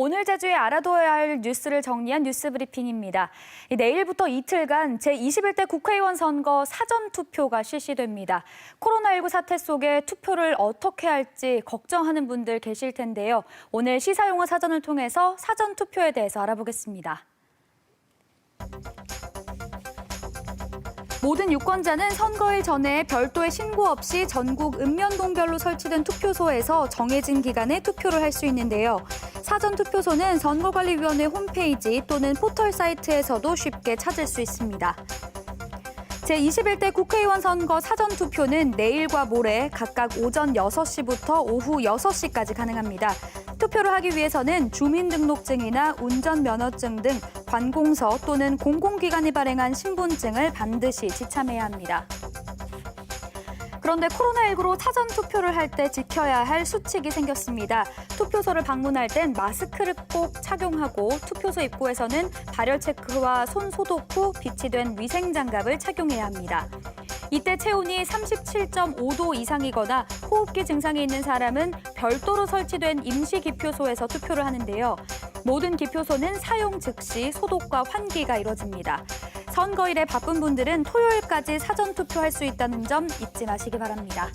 오늘 제주에 알아둬야 할 뉴스를 정리한 뉴스 브리핑입니다. 이 내일부터 이틀간 제21대 국회의원 선거 사전 투표가 실시됩니다. 코로나19 사태 속에 투표를 어떻게 할지 걱정하는 분들 계실 텐데요. 오늘 시사용어 사전을 통해서 사전 투표에 대해서 알아보겠습니다. 모든 유권자는 선거일 전에 별도의 신고 없이 전국 읍면동별로 설치된 투표소에서 정해진 기간에 투표를 할 수 있는데요. 사전 투표소는 선거관리위원회 홈페이지 또는 포털 사이트에서도 쉽게 찾을 수 있습니다. 제21대 국회의원 선거 사전 투표는 내일과 모레 각각 오전 6시부터 오후 6시까지 가능합니다. 투표를 하기 위해서는 주민등록증이나 운전면허증 등 관공서 또는 공공기관이 발행한 신분증을 반드시 지참해야 합니다. 그런데 코로나19로 사전 투표를 할 때 지켜야 할 수칙이 생겼습니다. 투표소를 방문할 땐 마스크를 꼭 착용하고 투표소 입구에서는 발열 체크와 손 소독 후 비치 된 위생 장갑을 착용해야 합니다. 이때 체온이 37.5도 이상이거나 호흡기 증상이 있는 사람은 별도로 설치된 임시 기표소에서 투표를 하는데요. 모든 기표소는 사용 즉시 소독과 환기가 이뤄집니다. 선거일에 바쁜 분들은 토요일까지 사전 투표할 수 있다는 점 잊지 마시기 바랍니다.